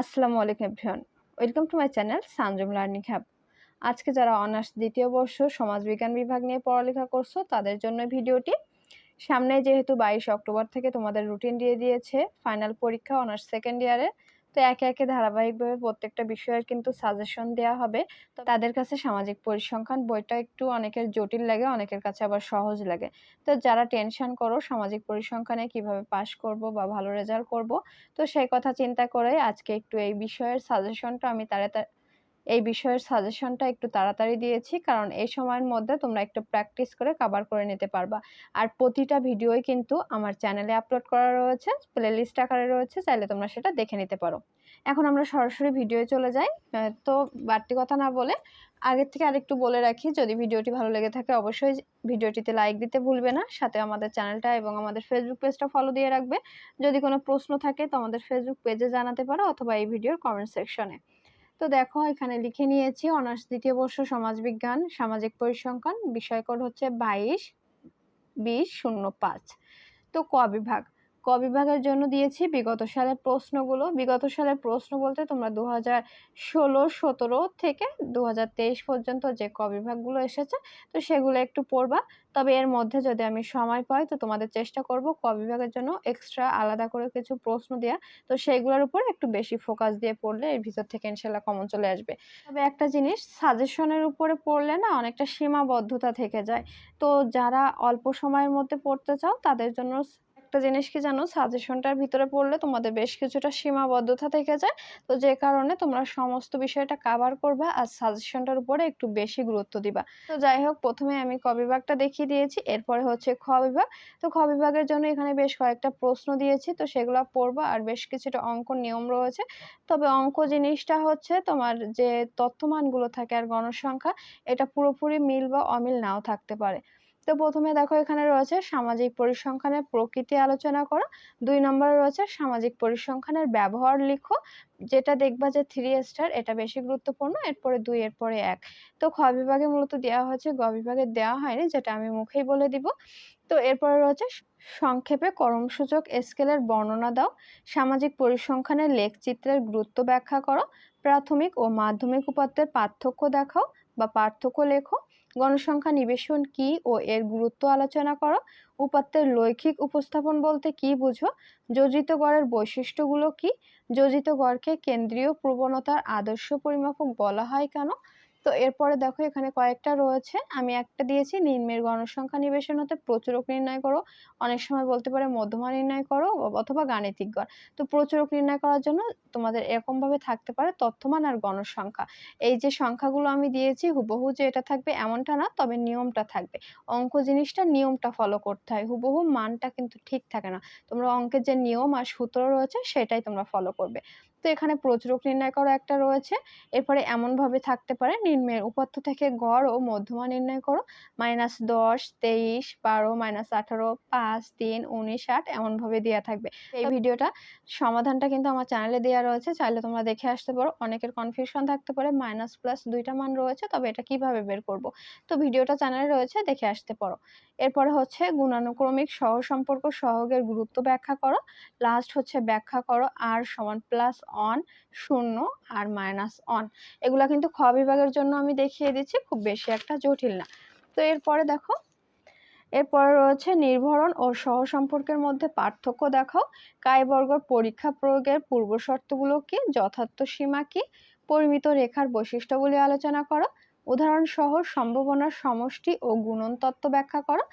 আসসালামু আলাইকুম everyone. Welcome to my channel Sanjum learning hub. আজকে যারা অনার্স দ্বিতীয় বর্ষ সমাজবিজ্ঞান বিভাগ নিয়ে পড়ালেখা করছ, তাদের জন্য ভিডিওটি। সামনে যেহেতু বাইশ অক্টোবর থেকে তোমাদের রুটিন দিয়ে দিয়েছে ফাইনাল পরীক্ষা অনার্স সেকেন্ড ইয়ারে তো একে একে ধারাবাহিকভাবে প্রত্যেকটা বিষয়ের কিন্তু সাজেশন দেওয়া হবে। তো তাদের কাছে সামাজিক পরিসংখ্যান বইটা একটু অনেকের জটিল লাগে, অনেকের কাছে আবার সহজ লাগে। তো যারা টেনশন করো, সামাজিক পরিসংখ্যানে কীভাবে পাস করব বা ভালো রেজাল্ট করব, তো সেই কথা চিন্তা করে আজকে একটু এই বিষয়ের সাজেশনটা আমি তাড়াতাড়ি এই বিষয়ের সাজেশনটা একটু তাড়াতাড়ি দিয়েছি, কারণ এই সময়ের মধ্যে তোমরা একটু প্র্যাকটিস করে কাভার করে নিতে পারবা। আর প্রতিটা ভিডিওই কিন্তু আমার চ্যানেলে আপলোড করা রয়েছে প্লে লিস্ট আকারে রয়েছে, চাইলে তোমরা সেটা দেখে নিতে পারো। এখন আমরা সরাসরি ভিডিওয়ে চলে যাই। তো বাড়তি কথা না বলে আগের থেকে আরেকটু বলে রাখি, যদি ভিডিওটি ভালো লেগে থাকে অবশ্যই ভিডিওটিতে লাইক দিতে ভুলবে না। সাথে আমাদের চ্যানেলটা এবং আমাদের ফেসবুক পেজটা ফলো দিয়ে রাখবে। যদি কোনো প্রশ্ন থাকে তো আমাদের ফেসবুক পেজে জানাতে পারো অথবা এই ভিডিওর কমেন্ট সেকশনে তো দেখো, এখানে লিখে নিয়েছি, অনার্স দ্বিতীয় বর্ষ সমাজবিজ্ঞান, সামাজিক পরিসংখ্যান বিষয় কোড হচ্ছে বাইশ, বিশ, শূন্য, পাঁচ। তো ক বিভাগ? ক বিভাগের জন্য দিয়েছি বিগত সালের প্রশ্নগুলো। বিগত সালের প্রশ্ন বলতে তোমরা দু হাজার ষোলো, সতেরো থেকে দু হাজার তেইশ পর্যন্ত যে ক বিভাগগুলো এসেছে, তো সেগুলো একটু পড়বা। তবে এর মধ্যে যদি আমি সময় পাই, তো তোমাদের চেষ্টা করব ক বিভাগের জন্য এক্সট্রা আলাদা করে কিছু প্রশ্ন দেওয়া তো সেইগুলোর উপর একটু বেশি ফোকাস দিয়ে পড়লে এর ভিতর থেকে ইনশাল্লাহ কমন চলে আসবে। তবে একটা জিনিস সাজেশনের উপরে পড়লে না অনেকটা সীমাবদ্ধতা থেকে যায়। তো যারা অল্প সময়ের মধ্যে পড়তে চাও, তাদের জন্য একটা জিনিস কি জানো? সাজেশনটার ভিতরে পড়লে তোমাদের বেশ কিছুটা সীমাবদ্ধতা থেকে যায়। তো যে কারণে তোমরা সমস্ত বিষয়টা কাভার করবা আর সাজেশনটার উপরে একটু বেশি গুরুত্ব দিবা। তো যাই হোক, প্রথমে আমি ক বিভাগটা দেখিয়ে দিয়েছি, এরপরে হচ্ছে খ বিভাগ। তো খ বিভাগের জন্য এখানে বেশ কয়েকটা প্রশ্ন দিয়েছি, তো সেগুলো পড়বা আর বেশ কিছুটা অঙ্ক নিয়ম রয়েছে। তবে অঙ্ক জিনিসটা হচ্ছে তোমার যে তথ্যমানগুলো থাকে আর গণসংখ্যা, এটা পুরোপুরি মিল বা অমিল নাও থাকতে পারে। তো প্রথমে দেখো এখানে রয়েছে সামাজিক পরিসংখ্যানের প্রকৃতি আলোচনা করো। দুই নম্বরে রয়েছে সামাজিক পরিসংখ্যানের ব্যবহার লিখো। যেটা দেখবা যে থ্রি স্টার এটা বেশি গুরুত্বপূর্ণ, এরপরে দুই, এরপরে এক। তো খ বিভাগে মূলত দেওয়া হয়েছে, গ বিভাগে দেওয়া হয়নি, যেটা আমি মুখেই বলে দিব। তো এরপরে রয়েছে সংক্ষেপে কর্মসূচক স্কেলের বর্ণনা দাও। সামাজিক পরিসংখ্যানের লেখচিত্রের গুরুত্ব ব্যাখ্যা করো। প্রাথমিক ও মাধ্যমিক উপাত্তের পার্থক্য দেখাও বা পার্থক্য লেখো। গণসংখ্যা নিবেশন কি ও এর গুরুত্ব আলোচনা করো। উপাত্তের লৈখিক উপস্থাপন বলতে কি বুঝো? যোজিত গড়ের বৈশিষ্ট্যগুলো কি? যোজিত গড়কে কেন্দ্রীয় প্রবণতার আদর্শ পরিমাপক বলা হয় কেন? এরপরে দেখো এখানে কয়েকটা রয়েছে। আমি একটা দিয়েছি, নিম্নের গণসংখ্যা নিবেশন হতে প্রচুরক নির্ণয় করো। অনেক সময় বলতে পারে মধ্যমা নির্ণয় করো অথবা গাণিতিক গড়। তো প্রচুরক নির্ণয় করার জন্য তোমাদের এরকমভাবে থাকতে পারে তথ্যমান আর গণসংখ্যা। এই যে সংখ্যাগুলো আমি দিয়েছি, হুবহু যে এটা থাকবে এমনটা না, তবে নিয়মটা থাকবে। অঙ্ক জিনিসটা নিয়মটা ফলো করতে হয়, হুবহু মানটা কিন্তু ঠিক থাকে না। তোমরা অঙ্কের যে নিয়ম আর সূত্র রয়েছে, সেটাই তোমরা ফলো করবে। তো এখানে প্রচুরক নির্ণয় করা একটা রয়েছে। এরপরে এমনভাবে থাকতে পারে, নিম্নের উপাত্ত থেকে গড় ও মধ্যমা নির্ণয় করো। মাইনাস দশ, তেইশ, বারো, মাইনাস আঠারো, পাঁচ, তিন, উনিশ, আট, এমনভাবে দেওয়া থাকবে। এই ভিডিওটা সমাধানটা কিন্তু আমার চ্যানেলে দেওয়া রয়েছে, চাইলে তোমরা দেখে আসতে পারো। অনেকের কনফিউশন থাকতে পারে, মাইনাস প্লাস দুইটা মান রয়েছে, তবে এটা কীভাবে বের করব? তো ভিডিওটা চ্যানেলে রয়েছে, দেখে আসতে পারো। এরপরে হচ্ছে গুণানুক্রমিক সহ সম্পর্ক সহগের গুরুত্ব ব্যাখ্যা করো। লাস্ট হচ্ছে ব্যাখ্যা করো আর সমান প্লাস অন শূন্য আর মাইনাস অন এগুলা কিন্তু খ বিভাগের জন্য আমি দেখিয়ে দিচ্ছি, খুব বেশি একটা জটিল না। তো এরপরে দেখো, এরপরে রয়েছে নির্ভরণ ও সহ সম্পর্কের মধ্যে পার্থক্য দেখাও। কায়বর্গ পরীক্ষা প্রয়োগের পূর্ব শর্তগুলো কি? যথার্থ সীমা কি? পরিমিত রেখার বৈশিষ্ট্যগুলি আলোচনা করো। উদাহরণ সহ সম্ভাবনার সমষ্টি ও গুণন তত্ত্ব ব্যাখ্যা করো।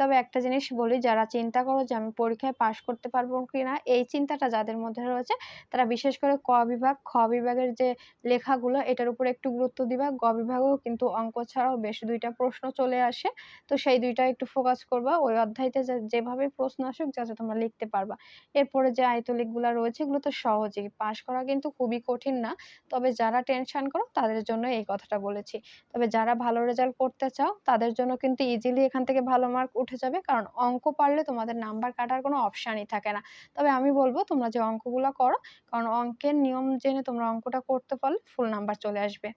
তবে একটা জিনিস বলি, যারা চিন্তা করো যে আমি পরীক্ষায় পাশ করতে পারব কি না এই চিন্তাটা যাদের মধ্যে রয়েছে, তারা বিশেষ করে ক বিভাগ, খ বিভাগের যে লেখাগুলো, এটার উপর একটু গুরুত্ব দিবা। গ বিভাগেও কিন্তু অঙ্ক ছাড়াও বেশ দুইটা প্রশ্ন চলে আসে। তো সেই দুইটা একটু ফোকাস করবা। ওই অধ্যায়তে যেভাবে প্রশ্ন আসুক, যাতে তোমরা লিখতে পারবা। এরপরে যে আয়তলিকগুলো রয়েছে, এগুলো তো সহজেই। পাশ করা কিন্তু খুবই কঠিন না। তবে যারা টেনশন করো, তাদের জন্য এই কথাটা বলেছি। তবে যারা ভালো রেজাল্ট করতে চাও, তাদের জন্য কিন্তু ইজিলি এখান থেকে ভালো মার্ক উঠে যাবে। কারণ অঙ্ক পারলে তোমাদের নাম্বার কাটার কোনো অপশানই থাকে না। তবে আমি বলব, তোমরা যে অঙ্কগুলো করো, কারণ অঙ্কের নিয়ম জেনে তোমরা অঙ্কটা করতে পারলে ফুল নাম্বার চলে আসবে।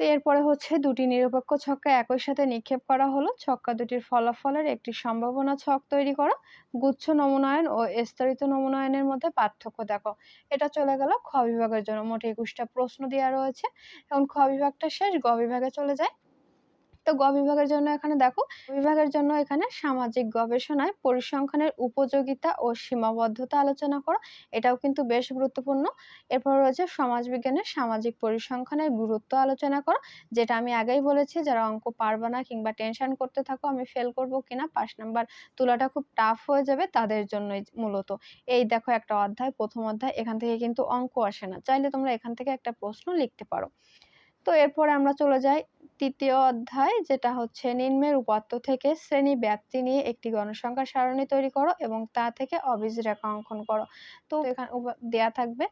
তো এরপরে হচ্ছে দুটি নিরপেক্ষ ছক্কা একই সাথে নিক্ষেপ করা হলো। ছক্কা দুটির ফলাফলের একটি সম্ভাবনা ছক তৈরি করো। গুচ্ছ নমুনায়ন ও স্তরিত নমুনায়নের মধ্যে পার্থক্য দেখো। এটা চলে গেল খ বিভাগের জন্য। মোট একুশটা প্রশ্ন দেওয়া রয়েছে। এখন খ বিভাগটা শেষ, গ বিভাগে চলে যায় তো গ বিভাগের জন্য এখানে দেখো বিভাগের জন্য এখানে সামাজিক গবেষণায় পরিসংখ্যানের উপযোগিতা ও সীমাবদ্ধতা আলোচনা করো, এটাও কিন্তু বেশ গুরুত্বপূর্ণ। এরপর রয়েছে সমাজবিজ্ঞানের সামাজিক পরিসংখ্যানের গুরুত্ব আলোচনা করো, যেটা আমি আগেই বলেছি, যারা অঙ্ক পারবা না কিংবা টেনশন করতে থাকো, আমি ফেল করব কিনা পাঁচ নাম্বার তোলাটা খুব টাফ হয়ে যাবে তাদের জন্যই মূলত। এই দেখো একটা অধ্যায়, প্রথম অধ্যায়, এখান থেকে কিন্তু অঙ্ক আসে না। চাইলে তোমরা এখান থেকে একটা প্রশ্ন লিখতে পারো। তো এরপরে আমরা চলে যাই তৃতীয় অধ্যায়, যেটা হচ্ছে নিম্নের উপাত্ত থেকে শ্রেণি ব্যাপ্তি নিয়ে একটি গণসংখ্যা সারণী তৈরি করো এবং তা থেকে অবীজ রেখা অঙ্কন করো। তো এখানে দেয়া থাকবে,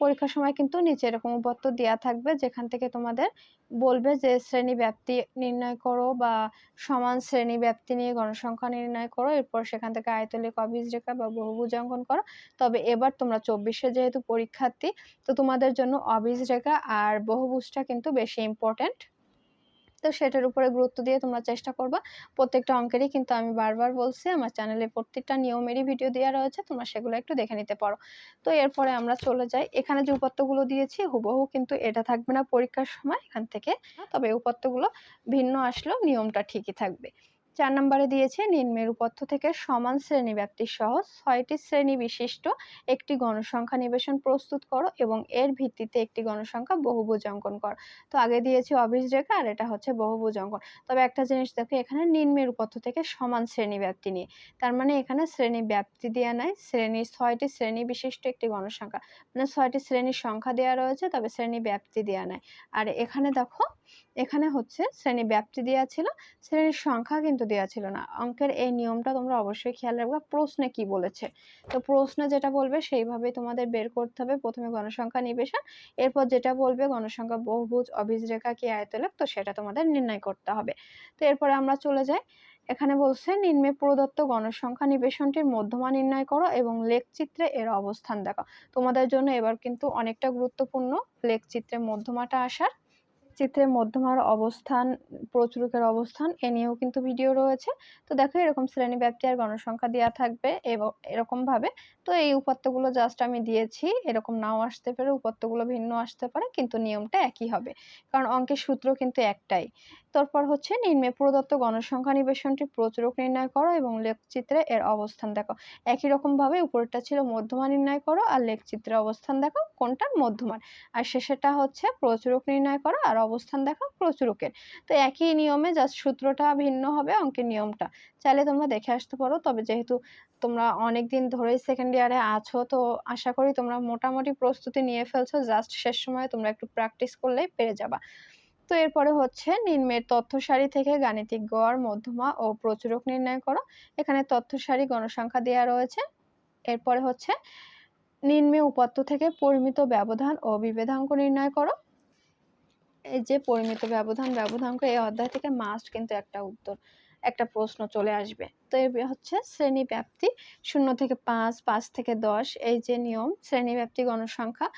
পরীক্ষার সময় কিন্তু নিচে এরকম উপাত্ত দেওয়া থাকবে, যেখান থেকে তোমাদের বলবে যে শ্রেণি ব্যাপ্তি নির্ণয় করো বা সমান শ্রেণি ব্যাপ্তি নিয়ে গণসংখ্যা নির্ণয় করো, এরপর সেখান থেকে আয়তলিক রেখা বা বহুভুজ অঙ্কন করো। তবে এবার তোমরা চব্বিশে যেহেতু পরীক্ষার্থী, তো তোমাদের জন্য অবীজ রেখা আর বহুভুজটা কিন্তু বেশি ইম্পর্টেন্ট তো সেটার উপরে গুরুত্ব দিয়ে তোমরা চেষ্টা করবা। প্রত্যেকটা অঙ্কেরই কিন্তু আমি বারবার বলছি আমার চ্যানেলে প্রত্যেকটা নিয়মেরই ভিডিও দেওয়া রয়েছে তোমরা সেগুলো একটু দেখে নিতে পারো। তো এরপরে আমরা চলে যাই। এখানে যে উপাত্তগুলো দিয়েছি হুবহু কিন্তু এটা থাকবে না পরীক্ষার সময় এখান থেকে তবে উপাত্তগুলো ভিন্ন আসলেও নিয়মটা ঠিকই থাকবে। চার নম্বরে দিয়েছে নিম্নের উপত্য থেকে সমান শ্রেণি ব্যাপ্তি সহ ছয়টি শ্রেণি বিশিষ্ট একটি গণসংখ্যা নিবেশন প্রস্তুত করো এবং এর ভিত্তিতে একটি গণসংখ্যা বহুভুজ অঙ্কন করো। তো আগে দিয়েছি অবিজ রেখা আর এটা হচ্ছে বহুভুজ অঙ্কন। তবে একটা জিনিস দেখো, এখানে নিম্নের উপত্য থেকে সমান শ্রেণি ব্যাপ্তি নিয়ে। তার মানে এখানে শ্রেণি ব্যাপ্তি দেওয়া নাই শ্রেণির ছয়টি শ্রেণি বিশিষ্ট একটি গণসংখ্যা। মানে ছয়টি শ্রেণির সংখ্যা দেওয়া রয়েছে, তবে শ্রেণি ব্যাপ্তি দেওয়া নাই। আর এখানে দেখো এখানে হচ্ছে শ্রেণি ব্যাপ্তি দেওয়া ছিল, শ্রেণির সংখ্যা কিন্তু দেওয়া ছিল না। অঙ্কের এই নিয়মটা তোমরা অবশ্যই খেয়াল রাখবে, প্রশ্নে কি বলেছে। তো প্রশ্নে যেটা বলবে সেইভাবে তোমাদের বের করতে হবে, প্রথমে গণসংখ্যা নিবেশন, এরপর যেটা বলবে গণসংখ্যা বহুভুজ, অভিজরেখা, কি আয়তলেখ, তো সেটা তোমাদের নির্ণয় করতে হবে। তো এরপরে আমরা চলে যাই। এখানে বলছে, নিম্নে প্রদত্ত গণসংখ্যা নিবেশনটির মধ্যমা নির্ণয় করো এবং লেখচিত্রে এর অবস্থান দেখো। তোমাদের জন্য এবার কিন্তু অনেকটা গুরুত্বপূর্ণ লেখচিত্রে মধ্যমাটা আসার চিত্রের মধ্যমার অবস্থান, প্রচুরকের অবস্থান, এ নিয়েও কিন্তু ভিডিও রয়েছে। তো দেখো এরকম শ্রেণি ব্যাপ্তি আর গণসংখ্যা দেওয়া থাকবে এবং এরকমভাবে। তো এই উপাত্তগুলো জাস্ট আমি দিয়েছি, এরকম নাও আসতে পারে, উপাত্তগুলো ভিন্ন আসতে পারে, কিন্তু নিয়মটা একই হবে। কারণ অঙ্কের সূত্র কিন্তু একটাই। তারপর হচ্ছে নিম্নে প্রদত্ত গণসংখ্যা নিবেশনটি প্রচুরক নির্ণয় করো এবং লেখচিত্রে এর অবস্থান দেখো। একই রকমভাবে উপরেরটা ছিল মধ্যমা নির্ণয় করো আর লেখচিত্রে অবস্থান দেখো কোনটার মধ্যমান। আর শেষেরটা হচ্ছে প্রচুরক নির্ণয় করো আর অবস্থান দেখো প্রচুরকের। তো একই নিয়মে জাস্ট সূত্রটা ভিন্ন হবে অঙ্কের নিয়মটা। চাইলে তোমরা দেখে আসতে পারো, তবে যেহেতু তোমরা অনেক দিন ধরেই সেকেন্ড ইয়ারে আছো, তো আশা করি তোমরা মোটামুটি প্রস্তুতি নিয়ে ফেলছো, জাস্ট শেষ সময় তোমরা একটু প্র্যাকটিস করলেই পেরে যাবা। তো এরপরে হচ্ছে নিম্নের তথ্য সারি থেকে গাণিতিক গড়, মধ্যমা ও প্রচুরক নির্ণয় করো। এখানে তথ্য সারি গণসংখ্যা দেওয়া রয়েছে। এরপরে হচ্ছে নিম্নে উপাত্ত থেকে পরিমিত ব্যবধান ও বিভেদাঙ্ক নির্ণয় করো। এই যে পরিমিত ব্যবধান, ব্যবধাঙ্ক, এই অধ্যায় থেকে মাস্ট কিন্তু একটা উত্তর, একটা প্রশ্ন চলে আসবে। তো এই হচ্ছে শ্রেণি ব্যাপ্তি শূন্য থেকে পাঁচ পাঁচ থেকে দশ, এই যে নিয়ম শ্রেণি ব্যাপ্তি গণসংখ্যা।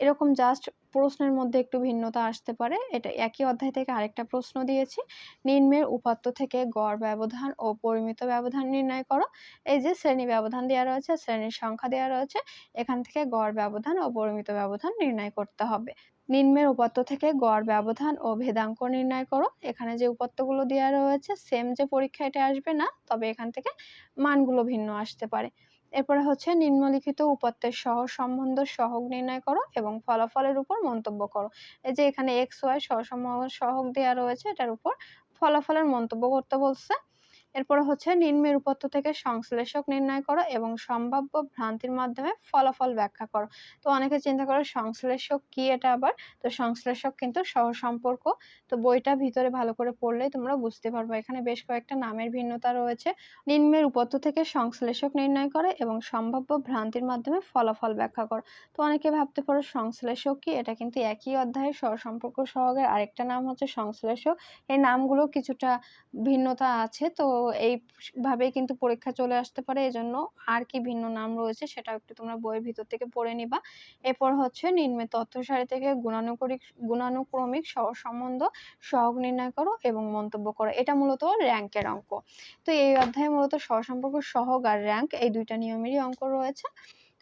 এরকম জাস্ট প্রশ্নের মধ্যে একটু ভিন্নতা আসতে পারে। এটা একই অধ্যায় থেকে আরেকটা প্রশ্ন দিয়েছি। নিম্নের উপাত্ত থেকে গড় ব্যবধান ও পরিমিত ব্যবধান নির্ণয় করো। এই যে শ্রেণি ব্যবধান দেওয়া রয়েছে, শ্রেণির সংখ্যা দেওয়া রয়েছে, এখান থেকে গড় ব্যবধান ও পরিমিত ব্যবধান নির্ণয় করতে হবে। নিম্নের উপাত্ত থেকে গড় ব্যবধান ও ভেদাঙ্ক নির্ণয় করো। এখানে যে উপাত্তগুলো দেওয়া রয়েছে সেম যে পরীক্ষা এটা আসবে না, তবে এখান থেকে মানগুলো ভিন্ন আসতে পারে। এরপরে হচ্ছে নিম্নলিখিত উপাত্তের সহ সম্বন্ধ সহগ নির্ণয় করো এবং ফলাফলের উপর মন্তব্য করো। এই যে এখানে এক্স ওয়াই সহসম্বন্ধ সহগ দেওয়া রয়েছে, এটার উপর ফলাফলের মন্তব্য করতে বলছে। এরপরে হচ্ছে নিম্নের উপত্য থেকে সংশ্লেষক নির্ণয় করো এবং সম্ভাব্য ভ্রান্তির মাধ্যমে ফলাফল ব্যাখ্যা করো। তো অনেকে চিন্তা করে সংশ্লেষক কি এটা আবার? তো সংশ্লেষক কিন্তু সহসম্পর্ক। তো বইটা ভিতরে ভালো করে পড়লেই তোমরা বুঝতে পারবে। এখানে বেশ কয়েকটা নামের ভিন্নতা রয়েছে। নিম্নের উপত্য থেকে সংশ্লেষক নির্ণয় করে এবং সম্ভাব্য ভ্রান্তির মাধ্যমে ফলাফল ব্যাখ্যা করো। তো অনেকে ভাবতে পারো সংশ্লেষক কি? এটা কিন্তু একই অধ্যায়ে সহসম্পর্ক সহগের আরেকটা নাম হচ্ছে সংশ্লেষক। এই নামগুলো কিছুটা ভিন্নতা আছে। তো এইভাবেই কিন্তু পরীক্ষা চলে আসতে পারে। এজন্য আর কি ভিন্ন নাম রয়েছে সেটা একটু তোমরা বইয়ের ভিতর থেকে পড়ে নিবা। এরপর হচ্ছে নিম্নে তথ্য সারি থেকে গুণানুক্রমিক সহ সম্বন্ধ সহগ নির্ণয় করো এবং মন্তব্য করো। এটা মূলত র্যাঙ্কের অঙ্ক। তো এই অধ্যায়ে মূলত সহসম্পর্ক সহগ আর র্যাঙ্ক এই দুইটা নিয়মেরই অঙ্ক রয়েছে।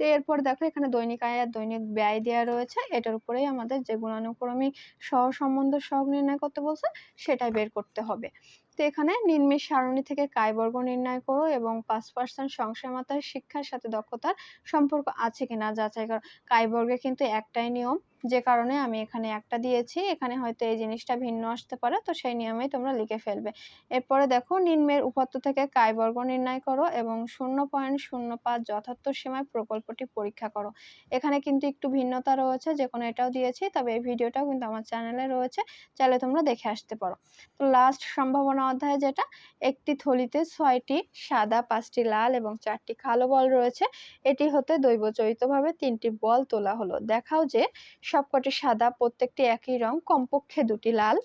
তো এরপর দেখো এখানে দৈনিক আয় আর দৈনিক ব্যয় দেওয়া রয়েছে। এটার উপরেই আমাদের যে গুণানুক্রমিক সহ সম্বন্ধ সহগ নির্ণয় করতে বলছে সেটাই বের করতে হবে। তো এখানে নিম্নের সারণী থেকে কায়বর্গ নির্ণয় করো এবং পাঁচ পার্সেন্ট সংশয় মাত্রার শিক্ষার সাথে দক্ষতার সম্পর্ক আছে কিনা যাচাই করো। কায়বর্গে কিন্তু একটাই নিয়ম, যে কারণে আমি এখানে একটা দিয়েছি, এখানে হয়তো এই জিনিসটা ভিন্ন আসতে পারে, তো সেই নিয়মেই তোমরা লিখে ফেলবে। এরপরে দেখো নিম্নের উপাত্ত থেকে কায়বর্গ নির্ণয় করো এবং শূন্য পয়েন্ট শূন্য পাঁচ যথার্থ সীমায় প্রকল্পটি পরীক্ষা করো। এখানে কিন্তু একটু ভিন্নতা রয়েছে, যে কোনো এটাও দিয়েছি, তবে এই ভিডিওটাও কিন্তু আমার চ্যানেলে রয়েছে, চাইলে তোমরা দেখে আসতে পারো। তো লাস্ট সম্ভাবনা অধ্যায় যেটা, একটি থলিতে ছয়টি সাদা, পাঁচটি লাল এবং চারটি কালো বল রয়েছে। এটি হতে দৈব চরিতভাবে তিনটি বল তোলা হলো। দেখাও যে সবকটি সাদা, প্রত্যেকটি একই রং, কমপক্ষে দুটি লাল।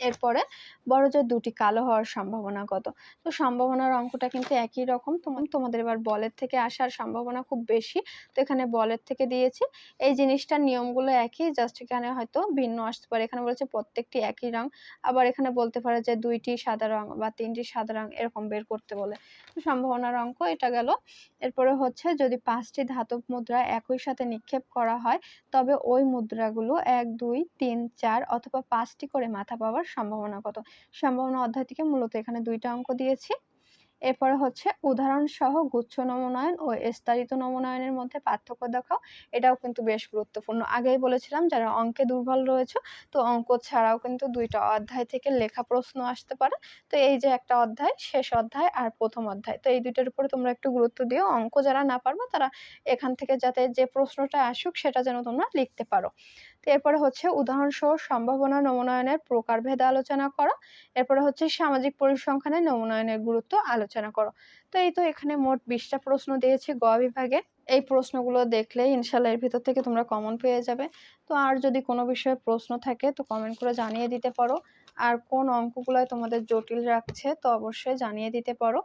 এরপরে বড় জোর দুটি কালো হওয়ার সম্ভাবনা কত? তো সম্ভাবনার অঙ্কটা কিন্তু একই রকম। তোমার তোমাদের এবার বলের থেকে আসার সম্ভাবনা খুব বেশি। তো এখানে বলের থেকে দিয়েছি। এই জিনিসটার নিয়মগুলো একই জাস্ট এখানে হয়তো ভিন্ন আসতে পারে। এখানে বলেছে প্রত্যেকটি একই রং। আবার এখানে বলতে পারে যে দুইটি সাদা রং বা তিনটি সাদা রং এরকম বের করতে বলে। সম্ভাবনার অঙ্ক এটা গেল। এরপরে হচ্ছে যদি পাঁচটি ধাতব মুদ্রা একই সাথে নিক্ষেপ করা হয়, তবে ওই মুদ্রাগুলো এক, দুই, তিন, চার অথবা পাঁচটি করে মাথা পাওয়ার সম্ভাবনা কত? সম্ভাবনা অধ্যায় থেকে মূলত এখানে দুইটা অঙ্ক দিয়েছি। এরপরে হচ্ছে উদাহরণ সহ গুচ্ছ নমনায়ন ও স্তরিত নমনায়নের মধ্যে পার্থক্য দেখাও, এটাও কিন্তু বেশ গুরুত্বপূর্ণ। আগেই বলেছিলাম যারা অঙ্কে দুর্বল রয়েছে, তো অঙ্ক ছাড়াও কিন্তু দুইটা অধ্যায় থেকে লেখা প্রশ্ন আসতে পারে। তো এই যে একটা অধ্যায়, শেষ অধ্যায় আর প্রথম অধ্যায়, তো এই দুইটার উপরে তোমরা একটু গুরুত্ব দিও। অঙ্ক যারা না পারবে, তারা এখান থেকে যাতে যে প্রশ্নটা আসুক, সেটা যেন তোমরা লিখতে পারো। এরপরে হচ্ছে উদাহরণসহ সম্ভাবনা নমনায়নের প্রকারভেদ আলোচনা করা, এরপরে হচ্ছে সামাজিক পরিসংখ্যানের নমনায়নের গুরুত্ব আলোচনা করো। তো এই তো এখানে মোট বিশটা প্রশ্ন দিয়েছি গ বিভাগে। এই প্রশ্নগুলো দেখলেই ইনশাল্লাহ এর ভিতর থেকে তোমরা কমন পেয়ে যাবে। তো আর যদি কোনো বিষয়ে প্রশ্ন থাকে তো কমেন্ট করে জানিয়ে দিতে পারো। আর কোন অঙ্কগুলোয় তোমাদের জটিল রাখছে তো অবশ্যই জানিয়ে দিতে পারো।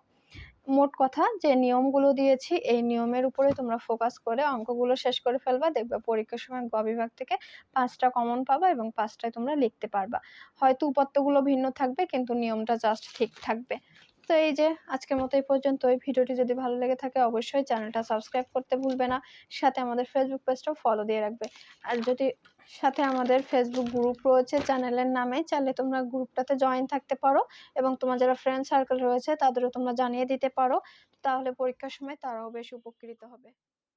মোট কথা যে নিয়মগুলো দিয়েছি, এই নিয়মের উপরে তোমরা ফোকাস করে অঙ্কগুলো শেষ করে ফেলবা, দেখবে পরীক্ষার সময় গ বিভাগ থেকে পাঁচটা কমন পাবা এবং পাঁচটায় তোমরা লিখতে পারবা। হয়তো উপাত্তগুলো ভিন্ন থাকবে, কিন্তু নিয়মটা জাস্ট ঠিক থাকবে। তো এই যে আজকের মতো এই পর্যন্ত এই ভিডিওটি যদি ভালো লেগে থাকে অবশ্যই চ্যানেলটা সাবস্ক্রাইব করতে ভুলবে না। সাথে আমাদের ফেসবুক পেজটাও ফলো দিয়ে রাখবে। আর যদি সাথে আমাদের ফেসবুক গ্রুপ রয়েছে চ্যানেলের নামে। চাইলে তোমরা গ্রুপটাতে জয়েন থাকতে পারো এবং তোমার যারা ফ্রেন্ড সার্কেল রয়েছে, তাদেরও তোমরা জানিয়ে দিতে পারো। তাহলে পরীক্ষার সময় তারাও বেশ উপকৃত হবে।